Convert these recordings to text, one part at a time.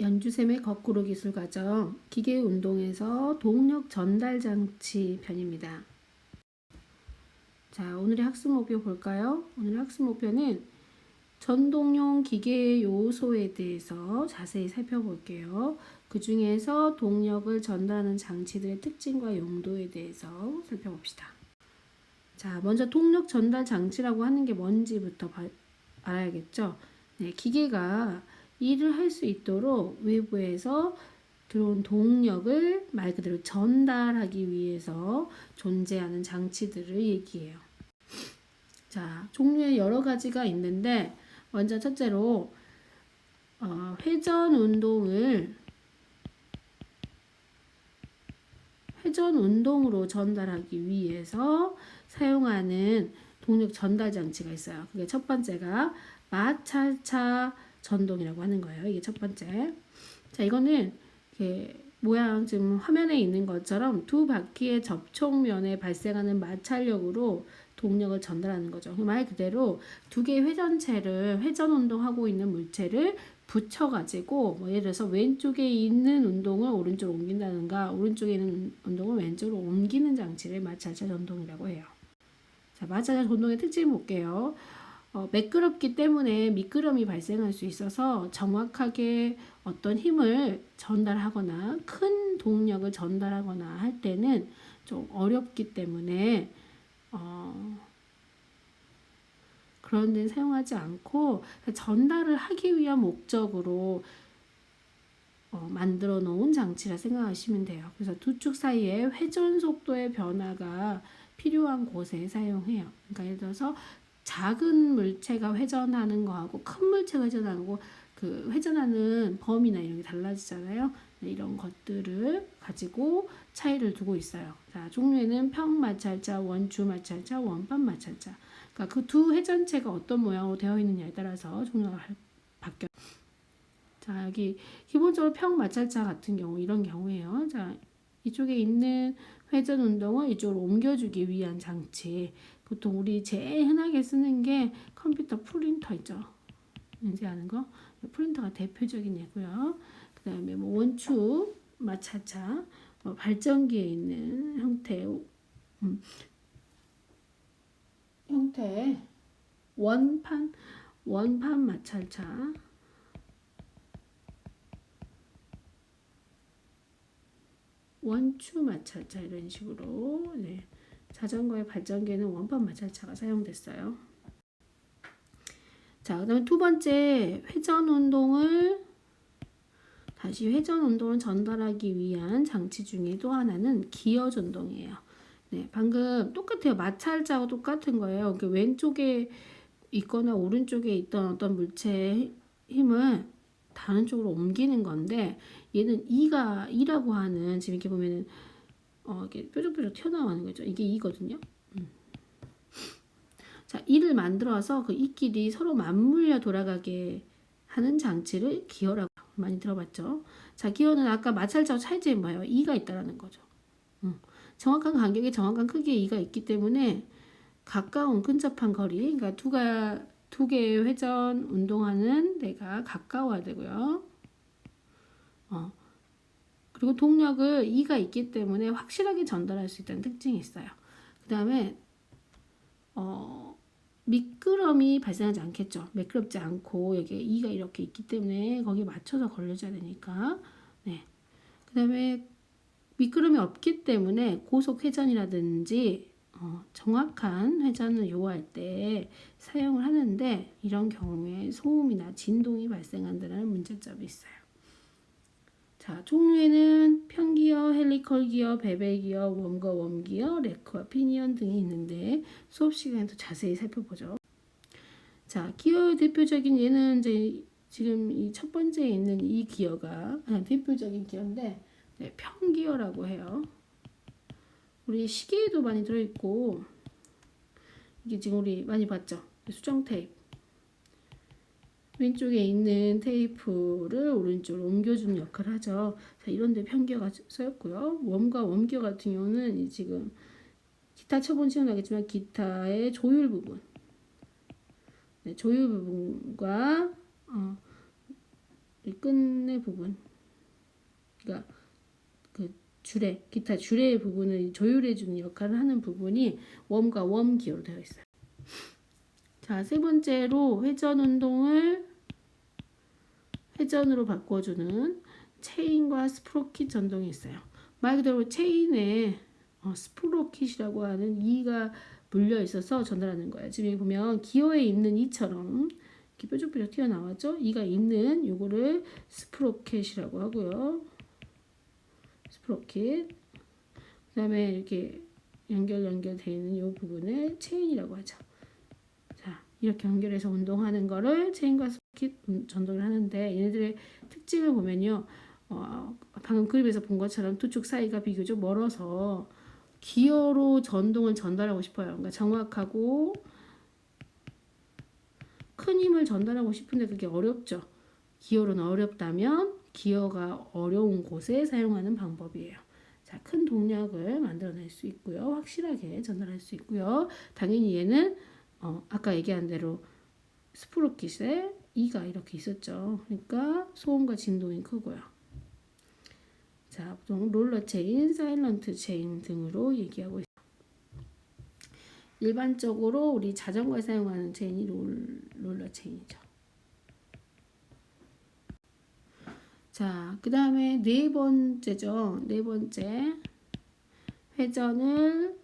연주샘의 거꾸로 기술 과정 기계 운동에서 동력 전달 장치 편입니다. 자, 오늘의 학습 목표 볼까요? 오늘의 학습 목표는 전동용 기계 요소에 대해서 자세히 살펴볼게요. 그 중에서 동력을 전달하는 장치들의 특징과 용도에 대해서 살펴봅시다. 자, 먼저 동력 전달 장치라고 하는 게 뭔지부터 봐- 알아야겠죠. 네, 기계가 일을 할 수 있도록 외부에서 들어온 동력을 말 그대로 전달하기 위해서 존재하는 장치들을 얘기해요. 자, 종류의 여러 가지가 있는데 먼저 첫째로 어, 회전 운동을 회전 운동으로 전달하기 위해서 사용하는 동력 전달 장치가 있어요. 그게 첫 번째가 마찰차 전동이라고 하는 거예요. 이게 첫 번째. 자, 이거는 이렇게 모양 지금 화면에 있는 것처럼 두 바퀴의 접촉면에 발생하는 마찰력으로 동력을 전달하는 거죠. 말 그대로 두 개의 회전체를 회전 운동하고 있는 물체를 붙여가지고 뭐 예를 들어서 왼쪽에 있는 운동을 오른쪽으로 옮긴다든가 오른쪽에 있는 운동을 왼쪽으로 옮기는 장치를 마찰차 전동이라고 해요. 자, 마찰차 전동의 특징 볼게요. 어, 매끄럽기 때문에 미끄럼이 발생할 수 있어서 정확하게 어떤 힘을 전달하거나 큰 동력을 전달하거나 할 때는 좀 어렵기 때문에 어, 그런 데 사용하지 않고 전달을 하기 위한 목적으로 어, 만들어 놓은 장치라 생각하시면 돼요. 그래서 두 축 사이에 회전 속도의 변화가 필요한 곳에 사용해요. 그러니까 예를 들어서 작은 물체가 회전하는 거하고 큰 물체가 회전하는 거, 그 회전하는 범위나 이런 게 달라지잖아요. 네, 이런 것들을 가지고 차이를 두고 있어요. 자, 종류에는 평 마찰자, 원주 마찰자, 원반 마찰자. 그러니까 그 두 회전체가 어떤 모양으로 되어 있느냐에 따라서 종류가 할- 바뀌어. 자, 여기 기본적으로 평 마찰자 같은 경우 이런 경우에요. 자, 이쪽에 있는 회전 운동을 이쪽으로 옮겨주기 위한 장치. 보통 우리 제일 흔하게 쓰는 게 컴퓨터 프린터 있죠. 이제 아는 거 프린터가 대표적인 예고요. 그 다음에 뭐 원축, 마차차, 뭐 발전기에 있는 형태, 음, 형태 원판 원판 마찰차. 원추 마찰차 이런 식으로 네. 자전거의 발전기에는 원판 마찰차가 사용됐어요. 자, 그다음에 두 번째 회전 운동을 다시 회전 운동을 전달하기 위한 장치 중에 또 하나는 기어 전동이에요. 네, 방금 똑같아요. 마찰자하고 똑같은 거예요. 그 왼쪽에 있거나 오른쪽에 있던 어떤 물체의 힘을 다른 쪽으로 옮기는 건데 얘는 이가 이라고 하는 지금 이렇게 보면은 어, 이게 뾰족뾰족 튀어나오는 거죠. 이게 이거든요. 음. 자, 이를 만들어서 그 이끼리 서로 맞물려 돌아가게 하는 장치를 기어라고 많이 들어봤죠. 자, 기어는 아까 마찰자와 차이점이 뭐예요? 이가 있다라는 거죠. 음. 정확한 간격에 정확한 크기의 이가 있기 때문에 가까운 근접한 거리, 그러니까 두가 두 개의 회전 운동하는 데가 가까워야 되고요. 어, 그리고 동력을 E가 있기 때문에 확실하게 전달할 수 있다는 특징이 있어요. 그 다음에 어, 미끄럼이 발생하지 않겠죠. 매끄럽지 않고 여기에 E가 이렇게 있기 때문에 거기에 맞춰서 걸려줘야 되니까. 네. 그 다음에 미끄럼이 없기 때문에 고속 회전이라든지 어, 정확한 회전을 요구할 때 사용을 하는데 이런 경우에 소음이나 진동이 발생한다는 문제점이 있어요. 자, 종류에는 평기어, 헬리컬 기어, 베벨 기어, 웜과 웜기어, 레크와 피니언 등이 있는데 수업 시간에 더 자세히 살펴보죠. 자, 기어의 대표적인 얘는 이제 지금 이 첫 번째에 있는 이 기어가 그냥 대표적인 기어인데 네, 평기어라고 해요. 우리 시계에도 많이 들어있고 이게 지금 우리 많이 봤죠? 수정 테이프. 왼쪽에 있는 테이프를 오른쪽으로 옮겨주는 역할을 하죠. 자, 이런데 편기어가 쓰였고요. 웜과 웜기어 같은 경우는 이 지금 기타 쳐본 시험 나겠지만 기타의 조율 부분, 네, 조율 부분과 어, 이 끝내 부분. 그러니까 그 줄에 기타 줄의 부분을 조율해 주는 역할을 하는 부분이 웜과 웜 기호로 되어 있어요. 자, 세 번째로 회전 운동을 회전으로 바꿔주는 체인과 스프로킷 전동이 있어요. 말 그대로 체인에 어, 스프로킷이라고 하는 이가 물려 있어서 전달하는 거예요. 지금 보면 기어에 있는 이처럼 이렇게 뾰족뾰족 튀어나왔죠? 이가 있는 요거를 스프로켓이라고 하고요. 스프로킷. 그 다음에 이렇게 연결 연결되어 있는 이 부분을 체인이라고 하죠. 자, 이렇게 연결해서 운동하는 거를 체인과 스프로킷 운- 전동을 하는데 얘네들의 특징을 보면요. 어, 방금 그림에서 본 것처럼 두쪽 사이가 비교적 멀어서 기어로 전동을 전달하고 싶어요. 그러니까 정확하고 큰 힘을 전달하고 싶은데 그게 어렵죠. 기어로는 어렵다면 기어가 어려운 곳에 사용하는 방법이에요. 자, 큰 동력을 만들어낼 수 있고요. 확실하게 전달할 수 있고요. 당연히 얘는 어, 아까 얘기한 대로 스프로킷에 이가 이렇게 있었죠. 그러니까 소음과 진동이 크고요. 자, 보통 롤러 체인, 사일런트 체인 등으로 얘기하고 있어요. 일반적으로 우리 자전거에 사용하는 체인이 롤, 롤러 체인이죠. 자, 그 다음에 네 번째죠. 네 번째. 회전을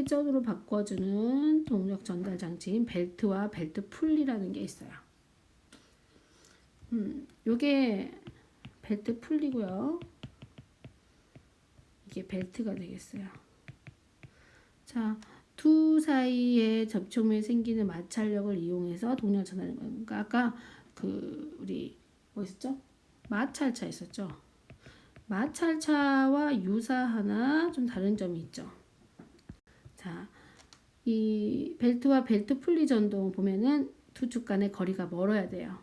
회전으로 바꿔주는 동력 전달 장치인 벨트와 벨트 풀리라는 게 있어요. 음, 요게 벨트 풀리고요. 이게 벨트가 되겠어요. 자, 두 사이에 접촉면에 생기는 마찰력을 이용해서 동력 거예요. 그러니까 아까 그 우리 뭐 있었죠? 마찰차 있었죠. 마찰차와 유사하나 좀 다른 점이 있죠. 자, 이 벨트와 벨트 풀리 전동 보면은 두 축 간의 거리가 멀어야 돼요.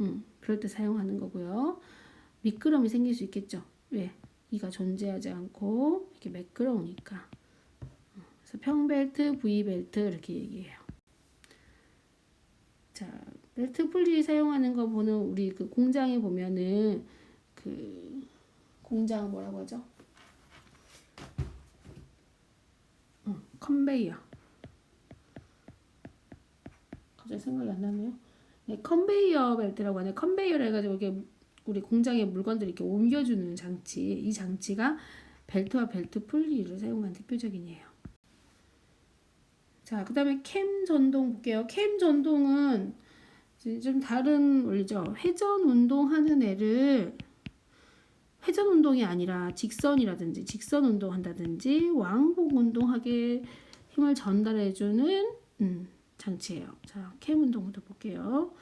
음, 그럴 때 사용하는 거고요. 미끄럼이 생길 수 있겠죠. 왜? 이가 존재하지 않고 이렇게 매끄러우니까. 그래서 평벨트, V벨트 이렇게 얘기해요. 자, 벨트 풀리 사용하는 거 보는 우리 그 공장에 보면은 그 공장 뭐라고 하죠? 어, 컨베이어. 갑자기 생각이 안 나네요. 네, 컨베이어 벨트라고 하네. 컨베이어를 해가지고 이게 우리 공장에 물건들 이렇게 옮겨주는 장치. 이 장치가 벨트와 벨트 풀리를 사용한 대표적인 예요. 자, 그 다음에 캠 전동 볼게요. 캠 전동은 좀 다른 원리죠. 회전 운동하는 애를 회전 운동이 아니라 직선이라든지 직선 운동 한다든지 왕복 운동하게 힘을 전달해주는 음, 장치예요. 자, 캠 운동부터 볼게요.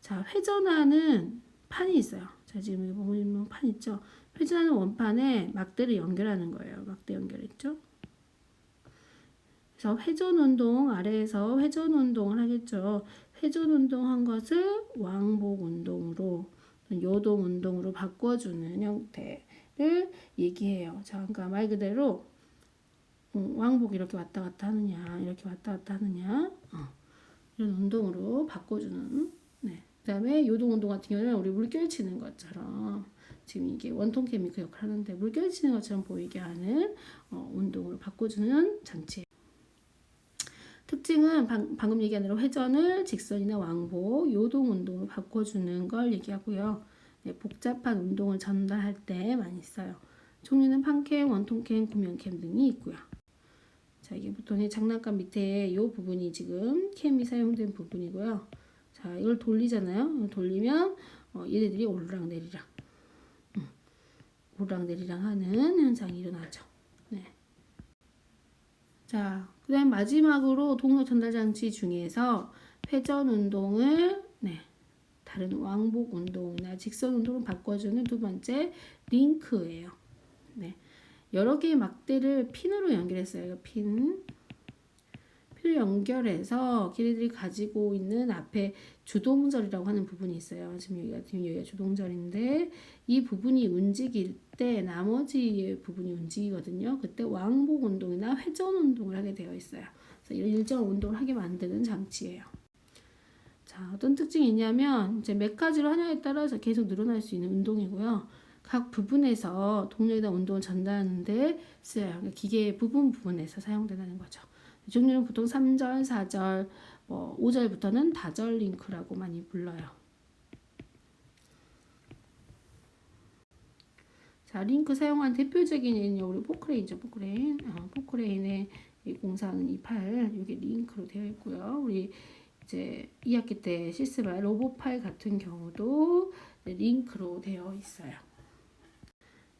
자, 회전하는 판이 있어요. 자, 지금 여기 보면 판 있죠. 회전하는 원판에 막대를 연결하는 거예요. 막대 연결했죠. 그래서 회전 운동 아래에서 회전 운동을 하겠죠. 회전 운동한 것을 왕복 운동으로 요동 운동으로 바꿔주는 형태를 얘기해요. 자, 그러니까 말 그대로 음, 왕복 이렇게 왔다 갔다 하느냐, 이렇게 왔다 갔다 하느냐, 어, 이런 운동으로 바꿔주는. 네. 그 다음에 요동 운동 같은 경우는 우리 물결 치는 것처럼 지금 이게 원통 케미크 역할을 하는데 물결 치는 것처럼 보이게 하는 어, 운동으로 바꿔주는 장치. 특징은 방, 방금 얘기한 대로 회전을 직선이나 왕복, 요동 운동으로 바꿔주는 걸 얘기하고요. 네, 복잡한 운동을 전달할 때 많이 써요. 종류는 판캠, 원통캠, 구면캠 등이 있고요. 자, 이게 보통 이 장난감 밑에 이 부분이 지금 캠이 사용된 부분이고요. 자, 이걸 돌리잖아요. 돌리면 어, 얘네들이 오르락 내리락, 음, 오르락 내리락 하는 현상이 일어나죠. 네. 자, 그 다음 마지막으로 동력 전달 장치 중에서 회전 운동을 네, 다른 왕복 운동이나 직선 운동을 바꿔주는 두 번째 링크예요. 네, 여러 개의 막대를 핀으로 연결했어요. 핀. 핀을 연결해서 걔네들이 가지고 있는 앞에 주동절이라고 하는 부분이 있어요. 지금 여기가 지금 여기가 주동절인데 이 부분이 움직일 때 나머지 부분이 움직이거든요. 그때 왕복 운동이나 회전 운동을 하게 되어 있어요. 그래서 일정한 운동을 하게 만드는 장치예요. 자, 어떤 특징이 있냐면 이제 몇 가지로 하냐에 따라서 계속 늘어날 수 있는 운동이고요. 각 부분에서 동력이나 운동을 전달하는데 쓰여요. 그러니까 기계의 부분 부분에서 사용된다는 거죠. 이 종류는 보통 3절, 4절, 뭐 5절부터는 다절 링크라고 많이 불러요. 자, 링크 사용한 대표적인 예는 우리 포크레인이죠, 포크레인. 어, 포크레인의 이 팔, 이게 링크로 되어 있고요. 우리 이제 2학기 때 실습할 로봇팔 같은 경우도 링크로 되어 있어요.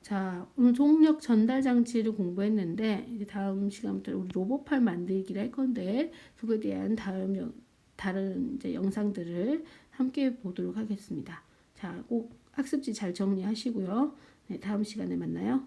자, 오늘 동력 전달 장치를 공부했는데 이제 다음 시간부터 우리 로봇팔 만들기를 할 건데 그거에 대한 다음 영, 다른 이제 영상들을 함께 보도록 하겠습니다. 자, 꼭 학습지 잘 정리하시고요. 네, 다음 시간에 만나요.